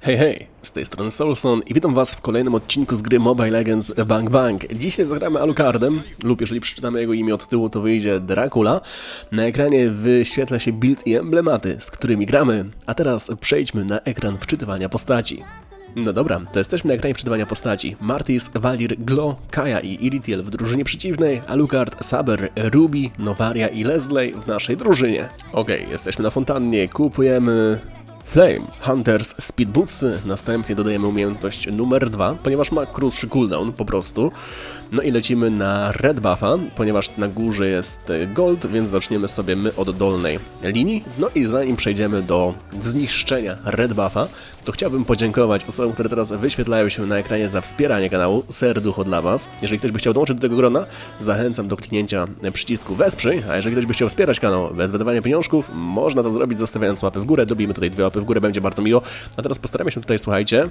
Hej, hej, z tej strony Soulson i witam was w kolejnym odcinku z gry Mobile Legends Bang Bang. Dzisiaj zagramy Alucardem, lub jeżeli przeczytamy jego imię od tyłu, to wyjdzie Dracula. Na ekranie wyświetla się build i emblematy, z którymi gramy. A teraz przejdźmy na ekran wczytywania postaci. No dobra, to jesteśmy na ekranie wczytywania postaci. Martis, Valir, Glo, Kaja i Iritiel w drużynie przeciwnej, Alucard, Saber, Ruby, Novaria i Leslie w naszej drużynie. Okej, jesteśmy na fontannie, kupujemy Flame, Hunters, Speed Bootsy, następnie dodajemy umiejętność numer 2, ponieważ ma krótszy cooldown po prostu. No i lecimy na Red Buffa, ponieważ na górze jest e, Gold, więc zaczniemy sobie my od dolnej linii. No i zanim przejdziemy do zniszczenia Red Buffa, to chciałbym podziękować osobom, które teraz wyświetlają się na ekranie za wspieranie kanału. Serducho dla Was. Jeżeli ktoś by chciał dołączyć do tego grona, zachęcam do kliknięcia przycisku Wesprzyj, a jeżeli ktoś by chciał wspierać kanał bez wydawania pieniążków, można to zrobić zostawiając łapy w górę. Dobijmy tutaj dwie łapy w górę, będzie bardzo miło. A teraz postaramy się tutaj, słuchajcie,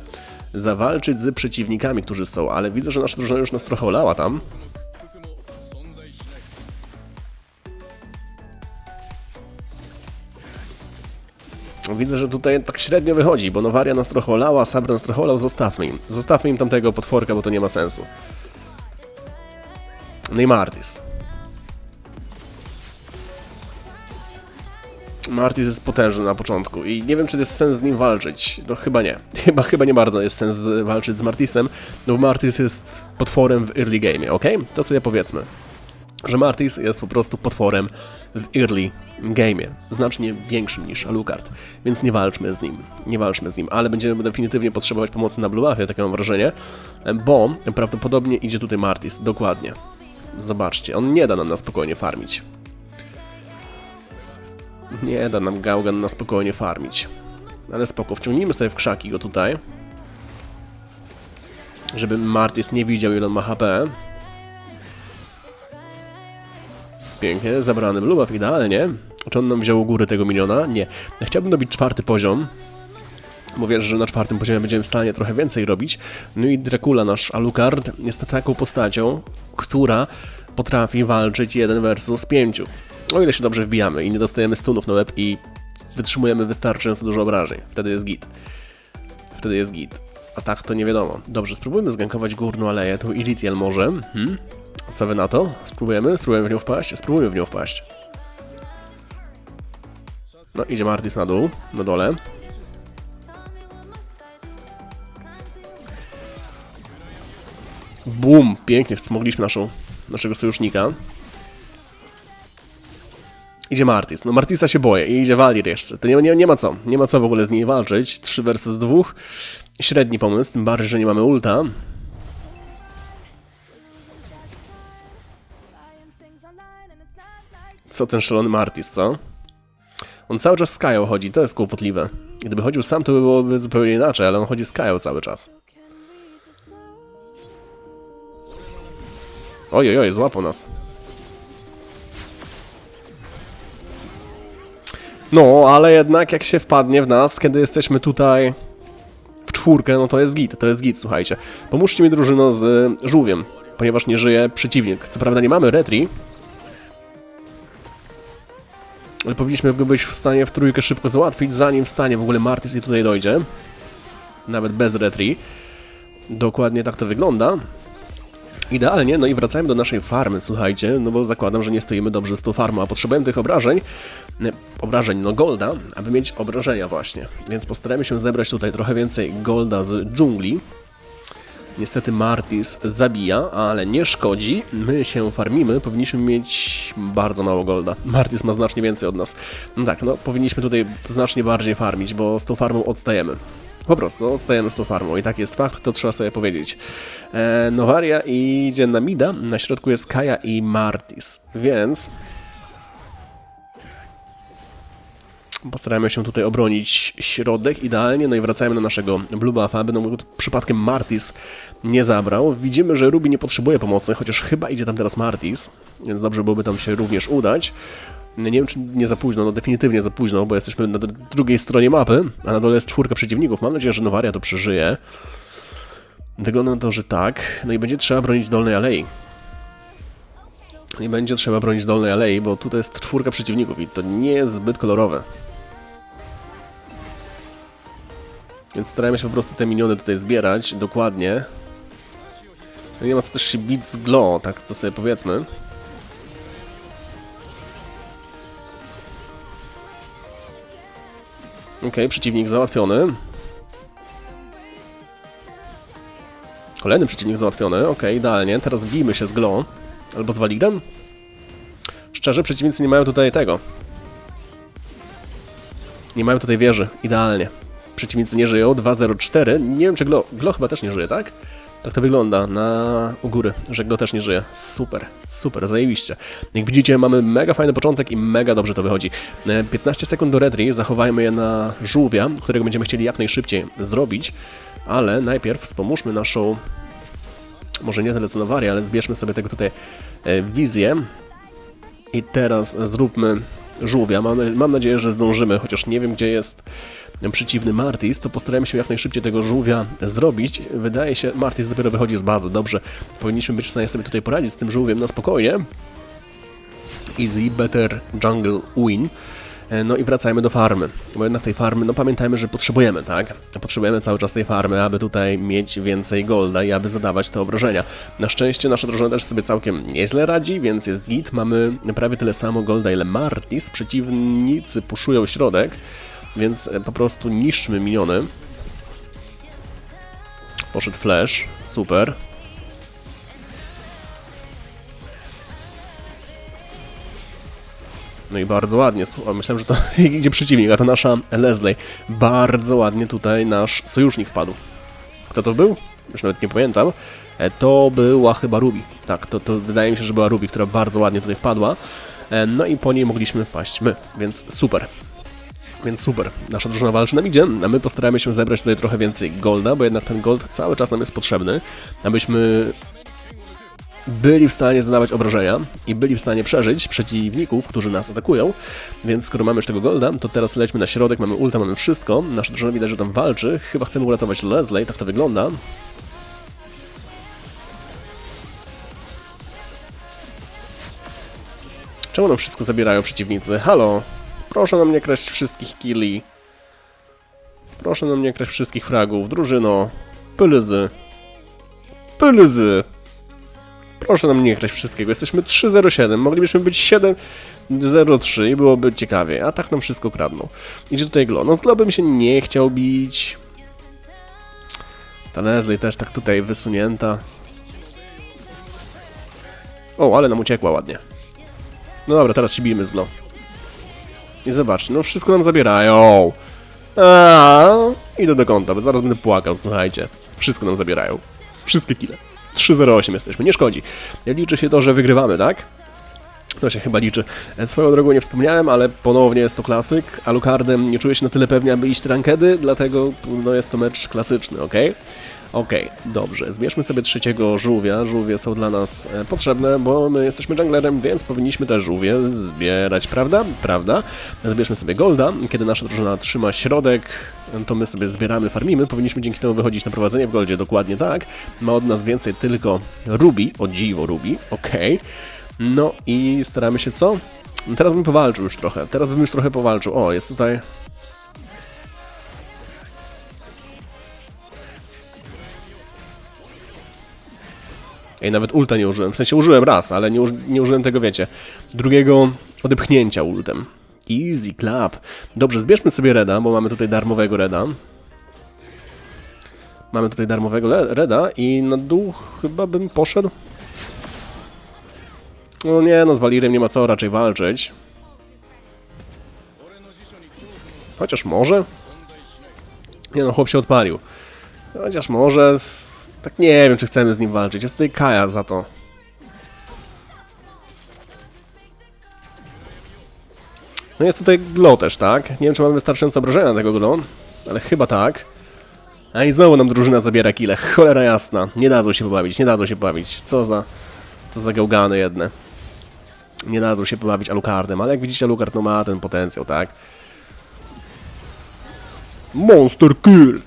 zawalczyć z przeciwnikami, którzy są, ale widzę, że nasza drużyna już nas trochę olała tam. Widzę, że tutaj tak średnio wychodzi, bo Nowaria nas trochę olała, Sabra nas trochę olał, zostawmy im. Zostawmy im tamtego potworka, bo to nie ma sensu. I Martis. Jest potężny na początku i nie wiem, czy jest sens z nim walczyć. No chyba nie. Chyba, chyba nie bardzo jest sens walczyć z Martisem, no bo Martis jest potworem w early game, ok? To sobie powiedzmy że Martis jest po prostu potworem w early game, znacznie większym niż Alucard, więc nie walczmy z nim, nie walczmy z nim, ale będziemy definitywnie potrzebować pomocy na Blue Buffie, takie mam wrażenie, bo prawdopodobnie idzie tutaj Martis, dokładnie. Zobaczcie, on nie da nam na spokojnie farmić. Nie da nam Gaugan na spokojnie farmić. Ale spoko, wciągnijmy sobie w krzaki go tutaj. Żeby Martis nie widział ile on ma HP. Pięknie, zabrany blue buff idealnie. Czy on nam wziął góry tego miniona? Nie. Chciałbym dobić czwarty poziom. Bo wiesz, że na czwartym poziomie będziemy w stanie trochę więcej robić. No i Dracula, nasz Alucard, jest taką postacią, która potrafi walczyć jeden versus pięciu. O ile się dobrze wbijamy i nie dostajemy stunów na łeb i wytrzymujemy wystarczająco dużo obrażeń. Wtedy jest git. Wtedy jest git. A tak to nie wiadomo. Dobrze, spróbujmy zgankować górną aleję. Tu Iritiel może. Hmm? Co wy na to? Spróbujemy? Spróbujemy w nią wpaść? Spróbujmy w nią wpaść. No, idzie Martis na dół, na dole. Bum! Pięknie wspomogliśmy naszą, naszego sojusznika. Idzie Martis. No Martisa się boję i idzie Valir jeszcze. To nie, nie, nie ma co. Nie ma co w ogóle z niej walczyć. 3 versus 2. Średni pomysł, tym bardziej, że nie mamy ulta. Co ten szalony Martis, co? On cały czas z chodzi, to jest kłopotliwe. Gdyby chodził sam, to by byłoby zupełnie inaczej, ale on chodzi z cały czas. Oj, oj, złapał nas. No, ale jednak jak się wpadnie w nas, kiedy jesteśmy tutaj czwórkę, no to jest git, to jest git, słuchajcie. Pomóżcie mi drużyno z y, żółwiem, ponieważ nie żyje przeciwnik. Co prawda nie mamy retri, ale powinniśmy go być w stanie w trójkę szybko załatwić, zanim w stanie w ogóle Martis i tutaj dojdzie. Nawet bez retri. Dokładnie tak to wygląda. Idealnie, no i wracajmy do naszej farmy, słuchajcie, no bo zakładam, że nie stoimy dobrze z tą farmą, a potrzebujemy tych obrażeń, obrażeń, no golda, aby mieć obrażenia właśnie. Więc postaramy się zebrać tutaj trochę więcej golda z dżungli. Niestety Martis zabija, ale nie szkodzi. My się farmimy, powinniśmy mieć bardzo mało golda. Martis ma znacznie więcej od nas. No tak, no powinniśmy tutaj znacznie bardziej farmić, bo z tą farmą odstajemy. Po prostu odstajemy z tą farmą i tak jest fakt, to trzeba sobie powiedzieć. E, Nowaria idzie na Mida, na środku jest Kaja i Martis, więc Postarajmy się tutaj obronić środek idealnie, no i wracajmy do naszego Blue Buffa, by nam przypadkiem Martis nie zabrał. Widzimy, że Ruby nie potrzebuje pomocy, chociaż chyba idzie tam teraz Martis, więc dobrze byłoby tam się również udać. Nie wiem, czy nie za późno, no definitywnie za późno, bo jesteśmy na drugiej stronie mapy, a na dole jest czwórka przeciwników. Mam nadzieję, że Nowaria to przeżyje. Wygląda na to, że tak. No i będzie trzeba bronić dolnej alei. Nie będzie trzeba bronić dolnej alei, bo tutaj jest czwórka przeciwników i to nie jest zbyt kolorowe. Więc starajmy się po prostu te miniony tutaj zbierać dokładnie. No nie ma co też się bić z glow, tak to sobie powiedzmy. Okej, przeciwnik załatwiony. Kolejny przeciwnik załatwiony, okej, idealnie. Teraz bijmy się z glow. Albo z Waligem. Szczerze, przeciwnicy nie mają tutaj tego. Nie mają tutaj wieży, idealnie. Przeciwnicy nie żyją, 2-0-4. Nie wiem, czy Glo, Glo chyba też nie żyje, tak? Tak to wygląda na u góry, że Glo też nie żyje. Super, super, zajebiście. Jak widzicie, mamy mega fajny początek i mega dobrze to wychodzi. E, 15 sekund do retry, zachowajmy je na żółwia, którego będziemy chcieli jak najszybciej zrobić, ale najpierw wspomóżmy naszą, może nie tyle co ale zbierzmy sobie tego tutaj e, wizję. I teraz zróbmy żółwia. Mam, mam nadzieję, że zdążymy, chociaż nie wiem, gdzie jest przeciwny Martis, to postarajmy się jak najszybciej tego żółwia zrobić. Wydaje się, Martis dopiero wychodzi z bazy, dobrze. Powinniśmy być w stanie sobie tutaj poradzić z tym żółwiem na spokojnie. Easy, better, jungle, win. E, No i wracajmy do farmy, bo jednak tej farmy, no pamiętajmy, że potrzebujemy, tak? Potrzebujemy cały czas tej farmy, aby tutaj mieć więcej golda i aby zadawać te obrażenia. Na szczęście nasza drużyna też sobie całkiem nieźle radzi, więc jest git. Mamy prawie tyle samo golda, ile Martis. Przeciwnicy puszują środek, więc e, po prostu niszczmy miniony. Poszedł flash, super. No i bardzo ładnie, myślałem, że to idzie przeciwnik, a to nasza Leslie. Bardzo ładnie tutaj nasz sojusznik wpadł. Kto to był? Już nawet nie pamiętam. E, To była chyba Ruby. Tak, to, to wydaje mi się, że była Ruby, która bardzo ładnie tutaj wpadła. E, No i po niej mogliśmy wpaść my, więc super. Więc super. Nasza drużyna walczy nam idzie, a my postaramy się zebrać tutaj trochę więcej golda, bo jednak ten gold cały czas nam jest potrzebny, abyśmy byli w stanie zadawać obrażenia i byli w stanie przeżyć przeciwników, którzy nas atakują. Więc skoro mamy już tego golda, to teraz lećmy na środek, mamy ulta, mamy wszystko. Nasza drużyna widać, że tam walczy. Chyba chcemy uratować Leslie, tak to wygląda. Czemu nam wszystko zabierają przeciwnicy? Halo! Proszę nam nie kraść wszystkich killi. Proszę nam nie kraść wszystkich fragów. Drużyno. Pylyzy. Pylyzy. Proszę nam nie kraść wszystkiego. Jesteśmy 307. Moglibyśmy być 703 i byłoby ciekawie. A tak nam wszystko kradną. Idzie tutaj Glo. No z Glo bym się nie chciał bić. Ta Leslie też tak tutaj wysunięta. O, ale nam uciekła ładnie. No dobra, teraz się bijmy z Glo. I zobacz, no wszystko nam zabierają. A, idę do kąta, bo zaraz będę płakał, słuchajcie. Wszystko nam zabierają. Wszystkie kile. 3-0-8 jesteśmy, nie szkodzi. Liczy się to, że wygrywamy, tak? To się chyba liczy. E, Swoją drogą nie wspomniałem, ale ponownie jest to klasyk. Alucardem nie czuję się na tyle pewnie, aby iść rankedy, dlatego no, jest to mecz klasyczny, ok? Okej, dobrze. Zbierzmy sobie trzeciego żółwia. Żółwie są dla nas e, potrzebne, bo my jesteśmy junglerem, więc powinniśmy te żółwie zbierać, prawda? Prawda. Zbierzmy sobie golda. Kiedy nasza drużyna trzyma środek, to my sobie zbieramy, farmimy. Powinniśmy dzięki temu wychodzić na prowadzenie w goldzie, dokładnie tak. Ma od nas więcej tylko Ruby, o dziwo Ruby, okej. No i staramy się co? Teraz bym powalczył już trochę. Teraz bym już trochę powalczył. O, jest tutaj Ej, nawet ulta nie użyłem. W sensie użyłem raz, ale nie, nie użyłem tego, wiecie, drugiego odepchnięcia ultem. Easy clap. Dobrze, zbierzmy sobie Reda, bo mamy tutaj darmowego Reda. Mamy tutaj darmowego Reda i na dół chyba bym poszedł. No nie, no z Walirem nie ma co raczej walczyć. Chociaż może? Nie no, chłop się odpalił. Chociaż może... Tak nie wiem, czy chcemy z nim walczyć. Jest tutaj Kaja za to. No jest tutaj Glow też, tak? Nie wiem, czy mamy wystarczająco obrażenia na tego Glow, ale chyba tak. A i znowu nam drużyna zabiera kile. Cholera jasna. Nie dadzą się pobawić, nie dadzą się pobawić. Co za... Co za gałgany jedne. Nie dadzą się pobawić Alucardem, ale jak widzicie Alucard no ma ten potencjał, tak? Monster Kill!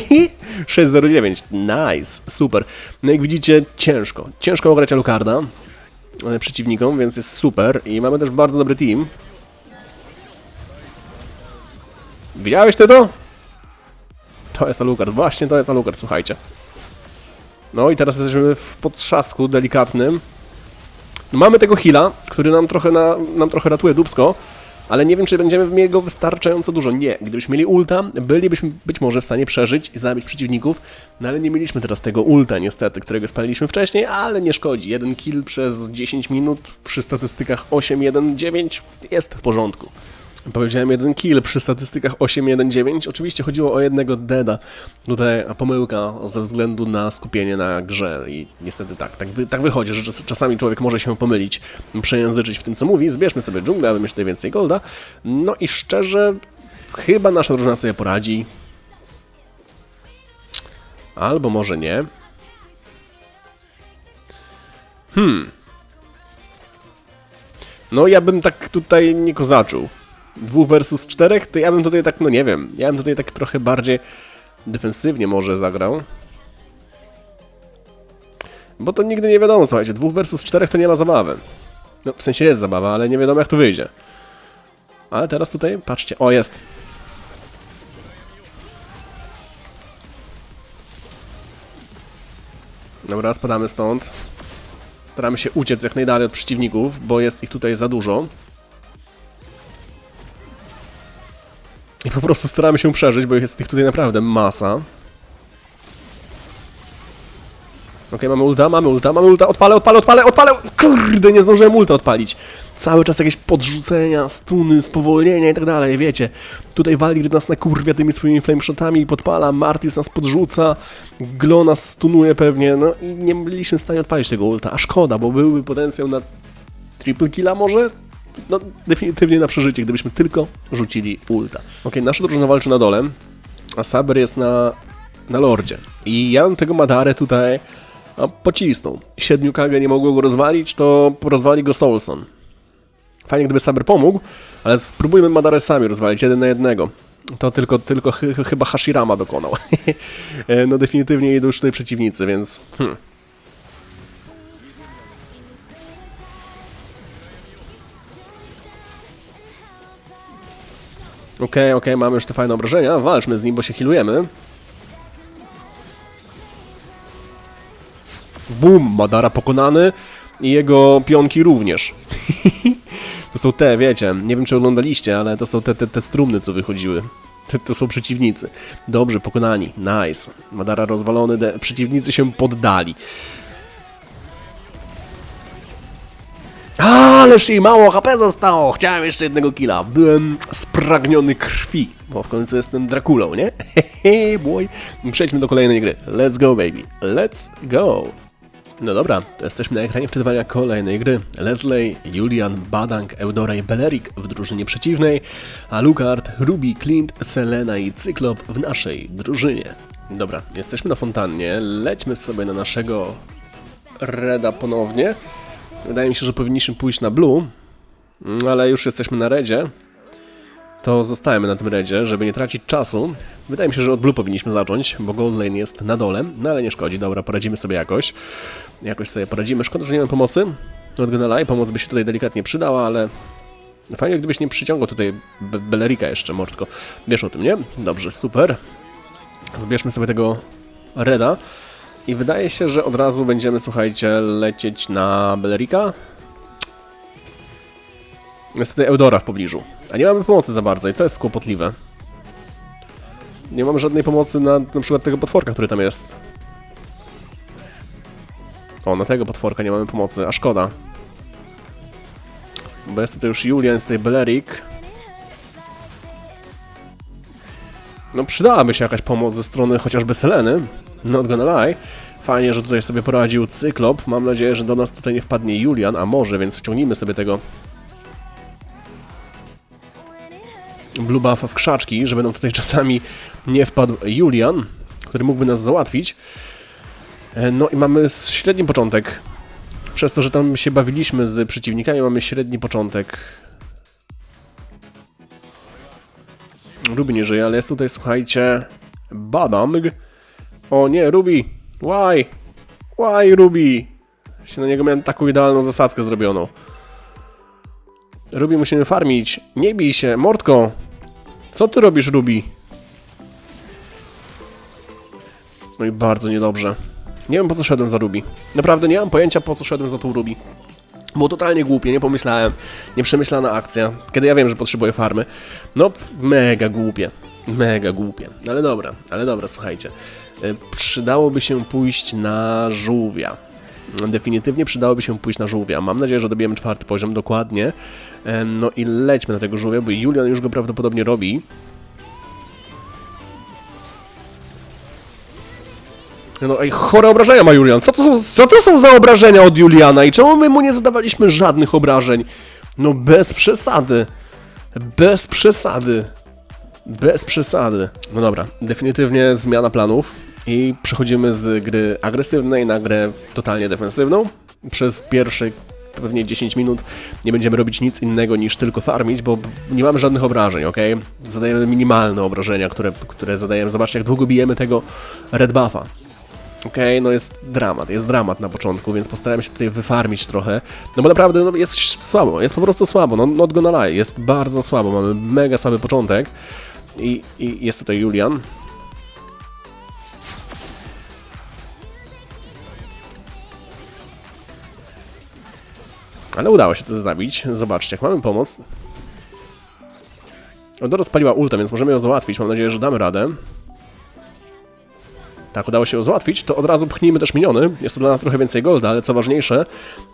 609, nice, super. No jak widzicie, ciężko. Ciężko ograć Alucarda e, przeciwnikom, więc jest super. I mamy też bardzo dobry team. Widziałeś ty to? To jest Alucard, właśnie to jest Alucard, słuchajcie. No i teraz jesteśmy w potrzasku delikatnym. Mamy tego heala, który nam trochę, na, nam trochę ratuje dubsko, ale nie wiem, czy będziemy mieli go wystarczająco dużo. Nie, gdybyśmy mieli ulta, bylibyśmy być może w stanie przeżyć i zabić przeciwników, no ale nie mieliśmy teraz tego ulta niestety, którego spaliliśmy wcześniej, ale nie szkodzi. Jeden kill przez 10 minut przy statystykach 8-1-9 jest w porządku. Powiedziałem jeden kill przy statystykach 8-1-9. Oczywiście chodziło o jednego deada. Tutaj pomyłka ze względu na skupienie na grze i niestety tak, tak, tak wychodzi, że czas- czasami człowiek może się pomylić, przejęzyczyć w tym co mówi. Zbierzmy sobie dżunglę, aby mieć tutaj więcej golda. No i szczerze, chyba nasza drużyna sobie poradzi. Albo może nie. Hmm. No ja bym tak tutaj nie kozaczył. Dwóch versus czterech, to ja bym tutaj tak, no nie wiem, ja bym tutaj tak trochę bardziej defensywnie może zagrał. Bo to nigdy nie wiadomo, słuchajcie, dwóch versus czterech to nie ma zabawy. No, w sensie jest zabawa, ale nie wiadomo jak to wyjdzie. Ale teraz tutaj, patrzcie, o jest. Dobra, spadamy stąd. Staramy się uciec jak najdalej od przeciwników, bo jest ich tutaj za dużo. I po prostu staramy się przeżyć, bo jest ich tutaj naprawdę masa. Okej, mamy ulta, mamy ulta, mamy ulta, odpalę, odpalę, odpalę, odpalę! Kurde, nie zdążyłem ulta odpalić. Cały czas jakieś podrzucenia, stuny, spowolnienia i tak dalej, wiecie. Tutaj Valir nas nakurwia tymi swoimi flameshotami i podpala, Martis nas podrzuca, Glo nas stunuje pewnie, no i nie byliśmy w stanie odpalić tego ulta, a szkoda, bo byłby potencjał na triple killa może? No, definitywnie na przeżycie, gdybyśmy tylko rzucili ulta. Okej, nasza drużyna walczy na dole, a Saber jest na, na lordzie. I ja bym tego Madarę tutaj no, pocisnął. Siedmiu Kage nie mogło go rozwalić, to rozwali go Soulson. Fajnie, gdyby Saber pomógł, ale spróbujmy Madarę sami rozwalić, jeden na jednego. To tylko, tylko chy, chyba Hashirama dokonał. E, no definitywnie idą już tutaj przeciwnicy, więc... Hmm. Okej, okej, mamy już te fajne obrażenia. Walczmy z nim, bo się healujemy. Bum! Madara pokonany i jego pionki również. to są te, wiecie, nie wiem czy oglądaliście, ale to są te, te, te strumny, co wychodziły. To, to są przeciwnicy. Dobrze, pokonani. Nice. Madara rozwalony, de- przeciwnicy się poddali. Ależ jej mało HP zostało! Chciałem jeszcze jednego killa. Byłem spragniony krwi, bo w końcu jestem Drakulą, nie? Hehe, boy. Przejdźmy do kolejnej gry. Let's go, baby. Let's go. No dobra, to jesteśmy na ekranie wczytywania kolejnej gry. Leslie, Julian, Badang, Eudora i Belerik w drużynie przeciwnej, a Lukard, Ruby, Clint, Selena i Cyklop w naszej drużynie. Dobra, jesteśmy na fontannie, lećmy sobie na naszego Reda ponownie. Wydaje mi się, że powinniśmy pójść na Blue, mm, ale już jesteśmy na Redzie. To zostajemy na tym Redzie, żeby nie tracić czasu. Wydaje mi się, że od Blue powinniśmy zacząć, bo Gold Lane jest na dole, no ale nie szkodzi, dobra, poradzimy sobie jakoś. Jakoś sobie poradzimy. Szkoda, że nie mam pomocy od Gunala i pomoc by się tutaj delikatnie przydała, ale fajnie gdybyś nie przyciągał tutaj Be Belerika jeszcze, Mordko. Wiesz o tym, nie? Dobrze, super. Zbierzmy sobie tego Reda. I wydaje się, że od razu będziemy, słuchajcie, lecieć na Belerika. Tutaj Eudora w pobliżu. A nie mamy pomocy za bardzo i to jest kłopotliwe. Nie mamy żadnej pomocy na na przykład tego potworka, który tam jest. O, na tego potworka nie mamy pomocy, a szkoda. Bo jest tutaj już Julian, jest tutaj Belerik. No przydałaby się jakaś pomoc ze strony chociażby Seleny. Not gonna lie. Fajnie, że tutaj sobie poradził Cyklop. Mam nadzieję, że do nas tutaj nie wpadnie Julian, a może, więc wciągnijmy sobie tego Blue Buffa w krzaczki, żeby nam tutaj czasami nie wpadł Julian, który mógłby nas załatwić. E, No i mamy średni początek. Przez to, że tam się bawiliśmy z przeciwnikami, mamy średni początek. Ruby nie żyje, ale jest tutaj, słuchajcie, Badamg. O nie, Ruby! Why? Why, Ruby? Się na niego miałem taką idealną zasadzkę zrobioną. Ruby musimy farmić. Nie bij się, Mordko! Co ty robisz, Ruby? No i bardzo niedobrze. Nie wiem po co szedłem za Ruby. Naprawdę nie mam pojęcia po co szedłem za tą Ruby. Było totalnie głupie, nie pomyślałem, nieprzemyślana akcja, kiedy ja wiem, że potrzebuję farmy. No, mega głupie, mega głupie. Ale dobra, ale dobra, słuchajcie. Y, Przydałoby się pójść na żółwia. Definitywnie przydałoby się pójść na żółwia. Mam nadzieję, że dobijemy czwarty poziom dokładnie. E, No i lećmy na tego żółwia, bo Julian już go prawdopodobnie robi. No ej, chore obrażenia ma Julian. Co to, są, co to są za obrażenia od Juliana i czemu my mu nie zadawaliśmy żadnych obrażeń? No bez przesady. Bez przesady. Bez przesady. No dobra, definitywnie zmiana planów i przechodzimy z gry agresywnej na grę totalnie defensywną. Przez pierwsze pewnie 10 minut nie będziemy robić nic innego niż tylko farmić, bo nie mamy żadnych obrażeń, ok? Zadajemy minimalne obrażenia, które, które zadajemy. Zobaczcie, jak długo bijemy tego red buffa. Okej, no jest dramat, jest dramat na początku, więc postarałem się tutaj wyfarmić trochę. No bo naprawdę no, jest słabo, jest po prostu słabo, no not gonna lie, jest bardzo słabo, mamy mega słaby początek. I, i jest tutaj Julian. Ale udało się coś zabić. Zobaczcie, jak mamy pomoc. Odora spaliła ulta, więc możemy ją załatwić. Mam nadzieję, że damy radę. Tak, udało się ją załatwić, to od razu pchnijmy też miniony. Jest to dla nas trochę więcej golda, ale co ważniejsze,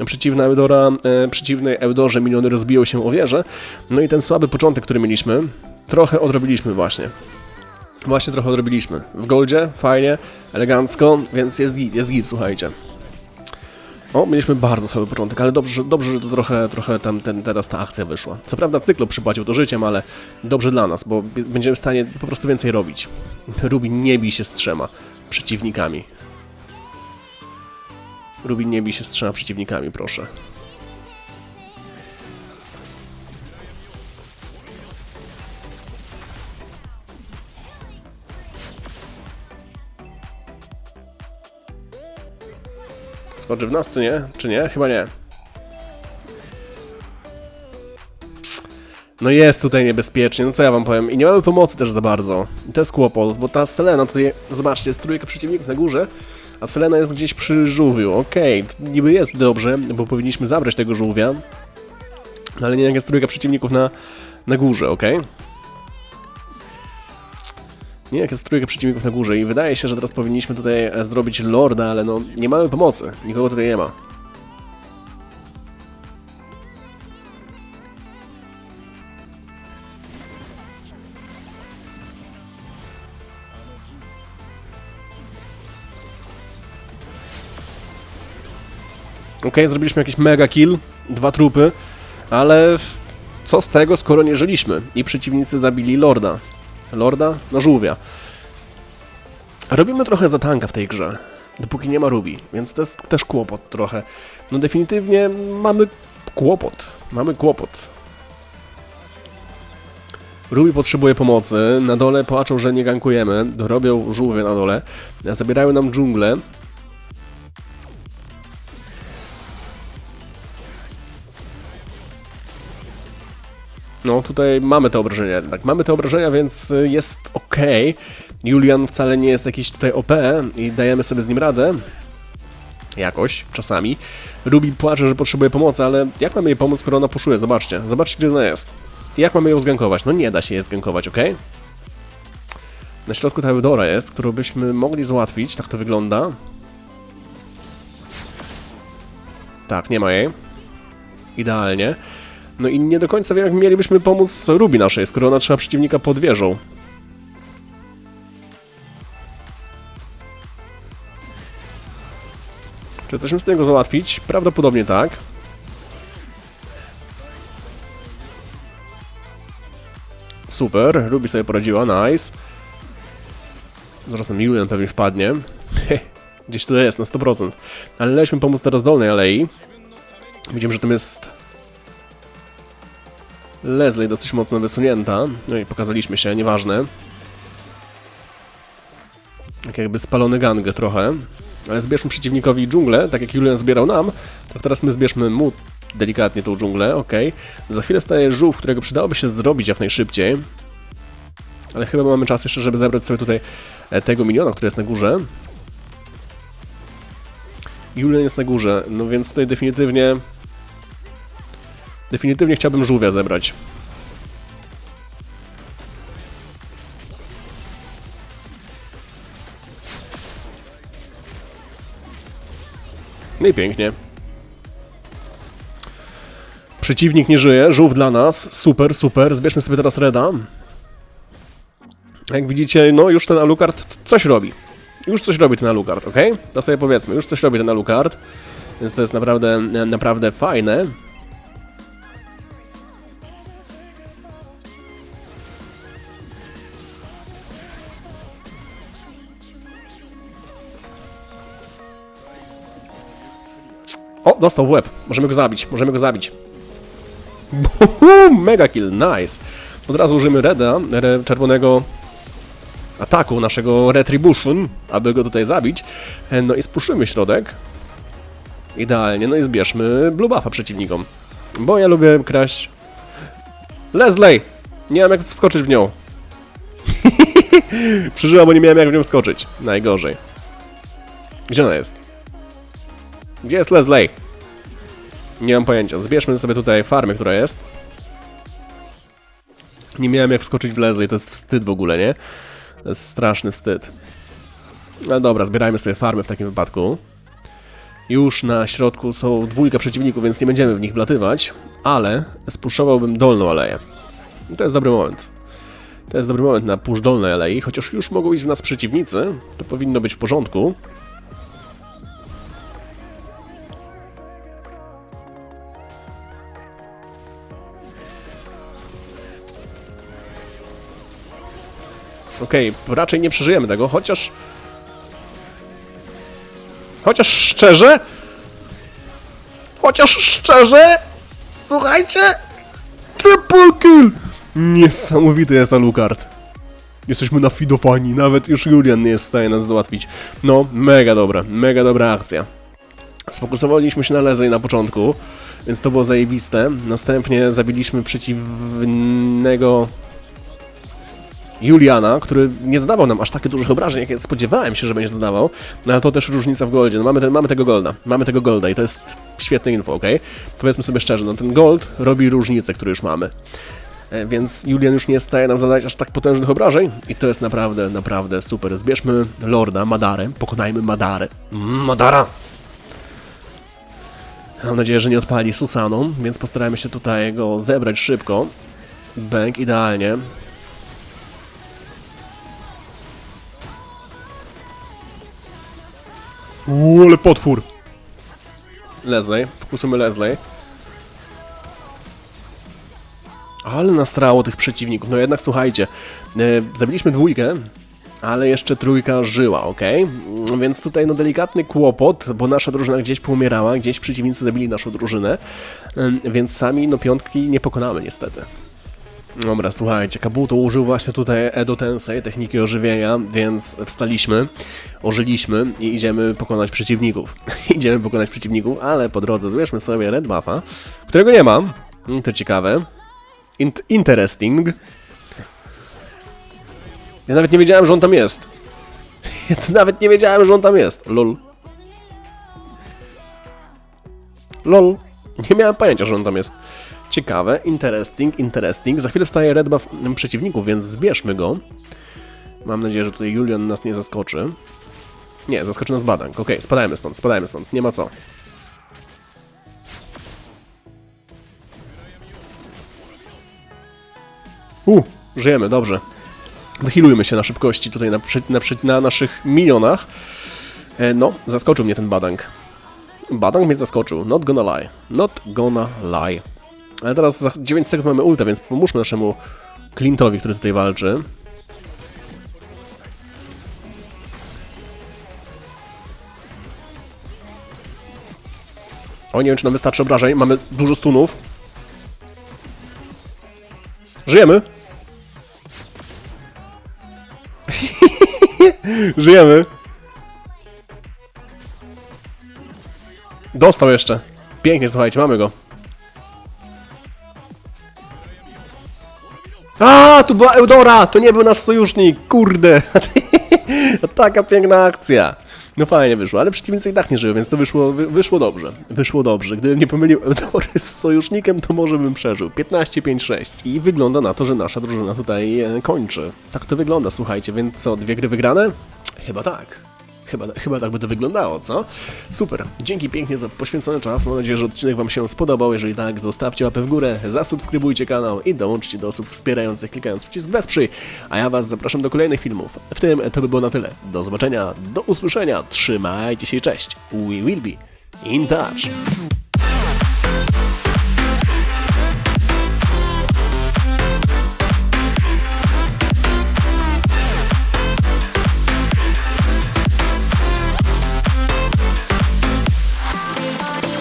przeciwna Eudora, e, przeciwnej Eudorze miniony rozbiją się o wieżę. No i ten słaby początek, który mieliśmy, trochę odrobiliśmy właśnie. Właśnie trochę odrobiliśmy. W goldzie, fajnie, elegancko, więc jest jest git, słuchajcie. O, mieliśmy bardzo słaby początek, ale dobrze, dobrze że to trochę, trochę tam ten, teraz ta akcja wyszła. Co prawda cyklo przypłacił to życiem, ale dobrze dla nas, bo będziemy w stanie po prostu więcej robić. Rubi nie bij się z trzema przeciwnikami. Rubi nie bij się z trzema przeciwnikami, proszę. Skoczy w nas, czy nie? Czy nie? Chyba nie. No jest tutaj niebezpiecznie, no co ja wam powiem. I nie mamy pomocy też za bardzo. I to jest kłopot, bo ta Selena tutaj, zobaczcie, jest trójka przeciwników na górze, a Selena jest gdzieś przy żółwiu. Okej, to niby jest dobrze, bo powinniśmy zabrać tego żółwia, no ale nie jak jest trójka przeciwników na, na górze, okej? Nie jak jest trójka przeciwników na górze i wydaje się, że teraz powinniśmy tutaj e, zrobić lorda, ale no nie mamy pomocy, nikogo tutaj nie ma. Okej, zrobiliśmy jakiś mega kill, dwa trupy, ale co z tego, skoro nie żyliśmy i przeciwnicy zabili Lorda. Lorda na żółwia. Robimy trochę za tanka w tej grze, dopóki nie ma Ruby, więc to jest też kłopot trochę. No definitywnie mamy kłopot, mamy kłopot. Ruby potrzebuje pomocy, na dole płaczą, że nie gankujemy, dorobią żółwie na dole, zabierają nam dżunglę, No, tutaj mamy te obrażenia jednak. Mamy te obrażenia, więc y, jest ok. Julian wcale nie jest jakiś tutaj OP i dajemy sobie z nim radę. Jakoś, czasami. Ruby płacze, że potrzebuje pomocy, ale jak mamy jej pomóc, skoro ona poszuje? Zobaczcie, zobaczcie gdzie ona jest. Jak mamy ją zgankować? No nie da się jej zgankować, ok? Na środku ta Eudora jest, którą byśmy mogli załatwić, tak to wygląda. Tak, nie ma jej. Idealnie. No i nie do końca wiem, jak mielibyśmy pomóc Ruby naszej, skoro ona trzyma przeciwnika pod wieżą. Czy jesteśmy w stanie go załatwić? Prawdopodobnie tak. Super, Ruby sobie poradziła, nice. Zaraz nam Julian pewnie wpadnie. Gdzieś tutaj jest, na 100%. Ale leśmy pomóc teraz dolnej alei. Widzimy, że tam jest Leslie dosyć mocno wysunięta. No i pokazaliśmy się, nieważne. Tak jakby spalony gang trochę. Ale zbierzmy przeciwnikowi dżunglę, tak jak Julian zbierał nam, to teraz my zbierzmy mu delikatnie tą dżunglę, ok. Za chwilę staje żółw, którego przydałoby się zrobić jak najszybciej. Ale chyba mamy czas jeszcze, żeby zebrać sobie tutaj e, tego miniona, który jest na górze. Julian jest na górze, no więc tutaj definitywnie... Definitywnie chciałbym żółwia zebrać. No i pięknie. Przeciwnik nie żyje, żółw dla nas. Super, super. Zbierzmy sobie teraz Reda. Jak widzicie, no już ten Alucard coś robi. Już coś robi ten Alucard, ok? To sobie powiedzmy, już coś robi ten Alucard. Więc to jest naprawdę, naprawdę fajne. Dostał w łeb. Możemy go zabić, możemy go zabić. Mega kill, nice. Od razu użyjmy Reda, re, czerwonego ataku, naszego Retribution, aby go tutaj zabić. E, No i spuszymy środek. Idealnie, no i zbierzmy blue buffa przeciwnikom. Bo ja lubię kraść... Leslie! Nie mam jak wskoczyć w nią. Przeżyłam, bo nie miałem jak w nią wskoczyć. Najgorzej. Gdzie ona jest? Gdzie jest Leslie? Nie mam pojęcia. Zbierzmy sobie tutaj farmę, która jest. Nie miałem jak wskoczyć w Leslie, to jest wstyd w ogóle, nie? To jest straszny wstyd. No dobra, zbierajmy sobie farmy w takim wypadku. Już na środku są dwójka przeciwników, więc nie będziemy w nich blatywać, ale spuszczowałbym dolną aleję. I to jest dobry moment. To jest dobry moment na push dolnej alei, chociaż już mogą iść w nas przeciwnicy, to powinno być w porządku. Okej, raczej nie przeżyjemy tego, chociaż... Chociaż szczerze... Chociaż szczerze... Słuchajcie... Triple kill! Niesamowity jest Alucard. Jesteśmy nafidowani, nawet już Julian nie jest w stanie nas załatwić. No, mega dobra, mega dobra akcja. Sfokusowaliśmy się na Leslie na początku, więc to było zajebiste. Następnie zabiliśmy przeciwnego Juliana, który nie zadawał nam aż takie dużych obrażeń, jakie spodziewałem się, że będzie zadawał, no ale to też różnica w goldzie. No mamy, ten, mamy tego golda, mamy tego golda i to jest świetne info, ok? Powiedzmy sobie szczerze, no ten gold robi różnicę, który już mamy. E, Więc Julian już nie stanie nam zadać aż tak potężnych obrażeń i to jest naprawdę, naprawdę super. Zbierzmy Lorda, Madarę, pokonajmy Madarę. Mm, Madara! Mam nadzieję, że nie odpali Susaną, więc postarajmy się tutaj go zebrać szybko. Bank idealnie. Uuu, ale potwór! Leslie, fokusujmy Leslie. Ale nasrało tych przeciwników. No jednak słuchajcie, e, zabiliśmy dwójkę, ale jeszcze trójka żyła, ok? Więc tutaj no delikatny kłopot, bo nasza drużyna gdzieś poumierała, gdzieś przeciwnicy zabili naszą drużynę, ym, więc sami no piątki nie pokonamy niestety. Dobra, słuchajcie, Kabuto użył właśnie tutaj Edo Tensei, techniki ożywienia, więc wstaliśmy, ożyliśmy i idziemy pokonać przeciwników. idziemy pokonać przeciwników, ale po drodze zbierzmy sobie Red Buffa, którego nie mam. Mm, To ciekawe. Int interesting. Ja nawet nie wiedziałem, że on tam jest. Ja nawet nie wiedziałem, że on tam jest. Lol. Lol. Nie miałem pojęcia, że on tam jest. Ciekawe, interesting, interesting. Za chwilę wstaje red buff przeciwników, więc zbierzmy go. Mam nadzieję, że tutaj Julian nas nie zaskoczy. Nie, zaskoczy nas Badank. Okej, spadajmy stąd, spadajmy stąd. Nie ma co. U, żyjemy, dobrze. Wychilujmy się na szybkości tutaj na, na, na naszych milionach. E, no, zaskoczył mnie ten Badank. Badank mnie zaskoczył, not gonna lie. Not gonna lie. Ale teraz za 9 sekund mamy ulta, więc pomóżmy naszemu Clint'owi, który tutaj walczy. O, nie wiem, czy nam wystarczy obrażeń. Mamy dużo stunów. Żyjemy. Żyjemy. Dostał jeszcze. Pięknie, słuchajcie, mamy go. A, tu była Eudora! To nie był nasz sojusznik, kurde! Taka piękna akcja. No fajnie wyszło, ale przeciwnicy i tak nie żyją, więc to wyszło, wy, wyszło dobrze. Wyszło dobrze. Gdybym nie pomylił Eudory z sojusznikiem, to może bym przeżył. 15-5-6. I wygląda na to, że nasza drużyna tutaj e, kończy. Tak to wygląda, słuchajcie, więc co, dwie gry wygrane? Chyba tak. Chyba, chyba tak by to wyglądało, co? Super. Dzięki pięknie za poświęcony czas. Mam nadzieję, że odcinek Wam się spodobał. Jeżeli tak, zostawcie łapę w górę, zasubskrybujcie kanał i dołączcie do osób wspierających klikając przycisk wesprzyj. A ja Was zapraszam do kolejnych filmów. W tym to by było na tyle. Do zobaczenia, do usłyszenia. Trzymajcie się, cześć. We will be in touch.